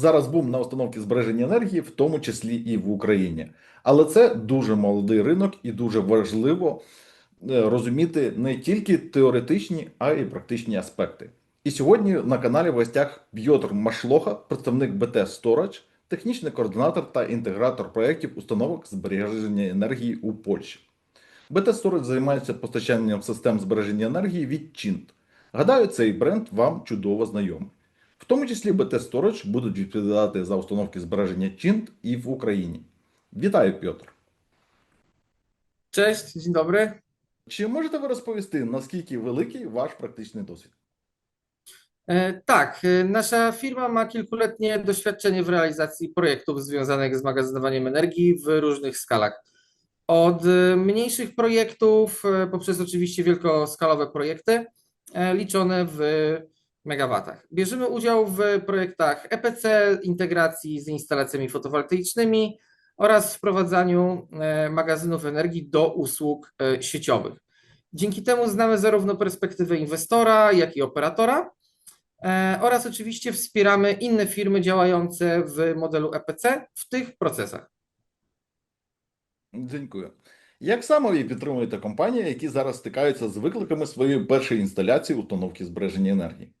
Зараз бум на установки збереження енергії, в тому числі і в Україні. Але це дуже молодий ринок і дуже важливо е, розуміти не тільки теоретичні, а й практичні аспекти. І сьогодні на каналі в гостях П'йотр Машлоха, представник БТ Storage, технічний координатор та інтегратор проєктів установок збереження енергії у Польщі. БТ Storage займається постачанням систем збереження енергії від Чінт. Гадаю, цей бренд вам чудово знайомий. В тому числі BT Storage будуть відповідати за установки збереження Чінт і в Україні. Вітаю, Пьотр. Cześć, dzień dobry. Чи можете ви розповісти, наскільки великий ваш практичний досвід? E, Tak, e, nasza firma ma kilkuletnie doświadczenie w realizacji projektów związanych z magazynowaniem energii w różnych skalach. Od e, mniejszych projektów, e, poprzez oczywiście wielkoskalowe projekty, e, liczone w megawatach. Bierzemy udział w projektach EPC, integracji z instalacjami fotowoltaicznymi oraz wprowadzaniu e, magazynów energii do usług e, sieciowych. Dzięki temu znamy zarówno perspektywę inwestora, jak i operatora. E, oraz oczywiście wspieramy inne firmy działające w modelu EPC w tych procesach. Дякую. Як саме ви підтримуєте компанії, які зараз стикаються з викликами своєї першої інсталяції установки збереження енергії?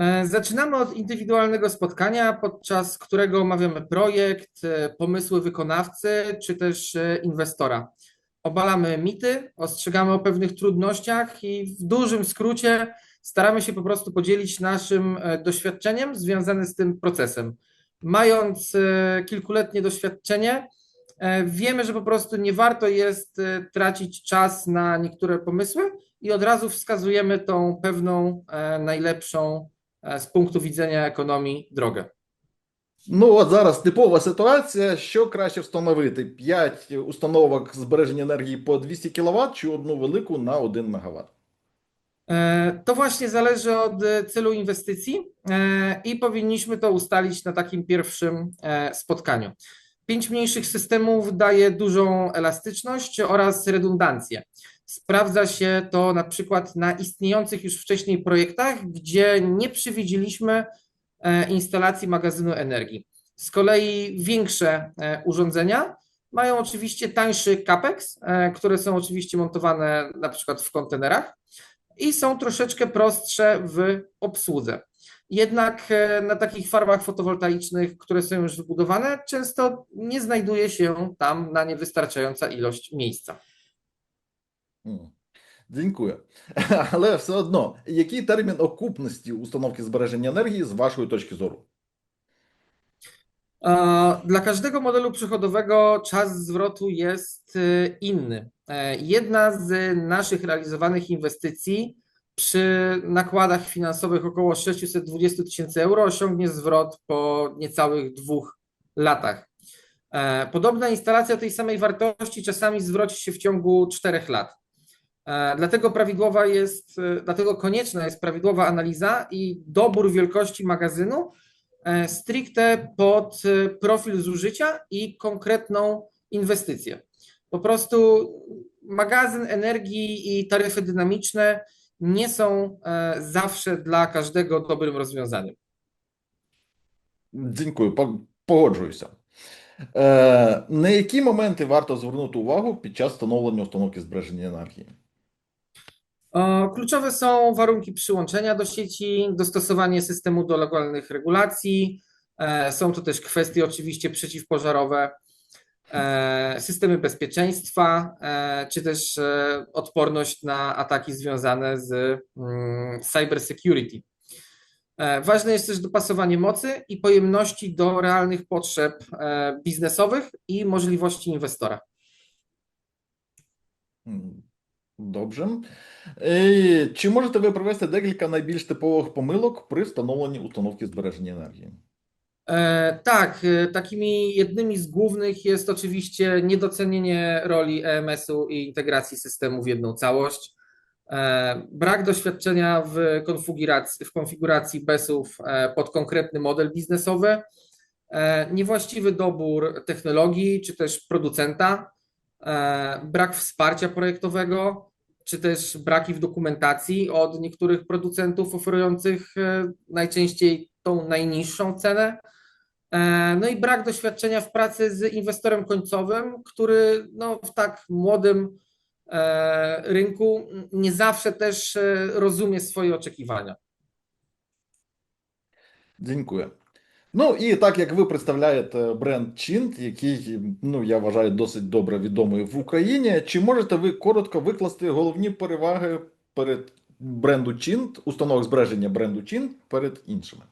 E, Zaczynamy od indywidualnego spotkania, podczas którego omawiamy projekt, e, pomysły wykonawcy czy też e, inwestora. Obalamy mity, ostrzegamy o pewnych trudnościach i w dużym skrócie staramy się po prostu podzielić naszym doświadczeniem związanym z tym procesem. Mając kilkuletnie doświadczenie, wiemy, że po prostu nie warto jest tracić czas na niektóre pomysły i od razu wskazujemy tą pewną najlepszą з пункту widzenia економії drogę. Ну, от зараз типова ситуація. Що краще встановити? 5 установок збереження енергії по 200 кВт чи одну велику на 1 МВт? E, To właśnie zależy od e, celu inwestycji e, i powinniśmy to ustalić na takim pierwszym e, spotkaniu. Pięć mniejszych systemów daje dużą elastyczność oraz redundancję. Sprawdza się to na przykład na istniejących już wcześniej projektach, gdzie nie przewidzieliśmy e, instalacji magazynu energii. Z kolei większe e, urządzenia mają oczywiście tańszy capex, e, które są oczywiście montowane na przykład w kontenerach i są troszeczkę prostsze w obsłudze. Jednak na takich farmach fotowoltaicznych, które są już wybudowane, często nie znajduje się tam na niewystarczająca ilość miejsca. М, Дякую. Але все одно, який термін окупності установки збереження енергії з вашої точки зору? E, Dla każdego modelu przychodowego czas zwrotu jest e, inny. E, Jedna z naszych realizowanych inwestycji przy nakładach finansowych około 620 tysięcy euro osiągnie zwrot po niecałych dwóch latach. E, Podobna instalacja tej samej wartości czasami zwroci się w ciągu czterech lat. E, Dlatego prawidłowa jest, e, dlatego konieczna jest prawidłowa analiza i dobór wielkości magazynu e, stricte pod e, profil zużycia i konkretną inwestycję. Po prostu magazyn energii i taryfy dynamiczne nie są e, zawsze dla każdego dobrym rozwiązaniem. Дякую, по- погоджуюся. Е, на які моменти варто звернути увагу під час встановлення установки збереження енергії? E, Kluczowe są warunki przyłączenia do sieci, dostosowanie systemu do lokalnych regulacji. e, Są to też kwestie oczywiście przeciwpożarowe, e, systemy bezpieczeństwa, czy też odporność na ataki związane z mm, cyber security. Ważne jest też dopasowanie mocy i pojemności do realnych potrzeb biznesowych i możliwości inwestora. М, Добре. Е, Чи можете ви привести декілька найбільш типових помилок при встановленні установки збереження енергії? E, Tak, e, takimi jednymi z głównych jest oczywiście niedocenienie roli EMS-u i integracji systemu w jedną całość. E, Brak doświadczenia w konfiguracji, w konfiguracji BES-ów e, pod konkretny model biznesowy, e, niewłaściwy dobór technologii czy też producenta, e, brak wsparcia projektowego, czy też braki w dokumentacji od niektórych producentów oferujących e, najczęściej tą najniższą cenę. E, no i brak doświadczenia w pracy z inwestorem końcowym, który no, w tak młodym e, rynku nie zawsze też rozumie swoje oczekiwania. Dziękuję. Ну і так як ви представляєте бренд Чінт, який, ну я вважаю, досить добре відомий в Україні, чи можете ви коротко викласти головні переваги перед бренду Чінт, установок збереження бренду Чінт перед іншими?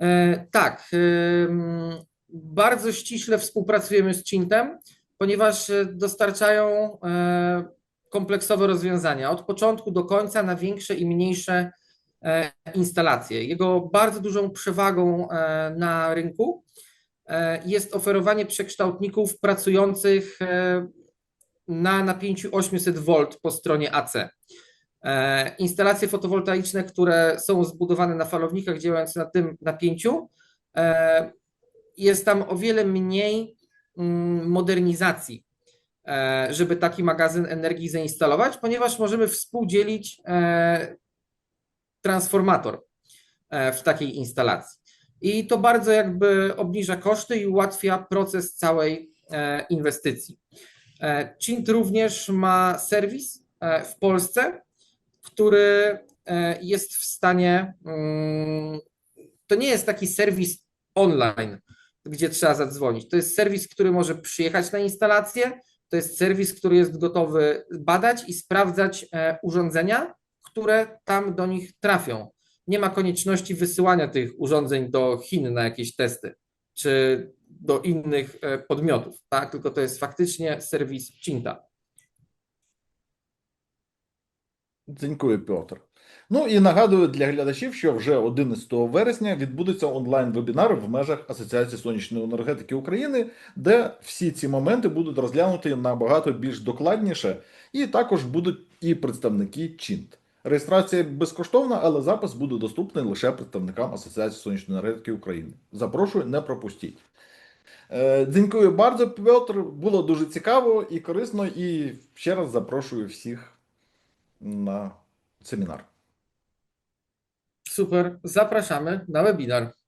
E, Tak, ym, bardzo ściśle współpracujemy z Cintem, ponieważ e, dostarczają e, kompleksowe rozwiązania od początku do końca na większe i mniejsze e, instalacje. Jego bardzo dużą przewagą e, na rynku e, jest oferowanie przekształtników pracujących e, na napięciu 800 V po stronie AC. E, Instalacje fotowoltaiczne, które są zbudowane na falownikach działających na tym napięciu, e, jest tam o wiele mniej mm, modernizacji, e, żeby taki magazyn energii zainstalować, ponieważ możemy współdzielić e, transformator e, w takiej instalacji. I to bardzo jakby obniża koszty i ułatwia proces całej e, inwestycji. E, Cint również ma serwis w Polsce, który jest w stanie. mm, To nie jest taki serwis online, gdzie trzeba zadzwonić. To jest serwis, który może przyjechać na instalację. To jest serwis, który jest gotowy badać i sprawdzać urządzenia, które tam do nich trafią. Nie ma konieczności wysyłania tych urządzeń do Chin na jakieś testy czy do innych e, podmiotów, tak? Tylko to jest faktycznie serwis Cinta. Дякую, Петр. Ну і нагадую для глядачів, що вже 11 вересня відбудеться онлайн-вебінар в межах Асоціації сонячної енергетики України, де всі ці моменти будуть розглянуті набагато більш докладніше, і також будуть і представники ЧІНТ. Реєстрація безкоштовна, але запис буде доступний лише представникам Асоціації сонячної енергетики України. Запрошую, не пропустіть. Е, Дякую bardzo, Петр. Було дуже цікаво і корисно, і ще раз запрошую всіх на семінар. Super, zapraszamy na webinar.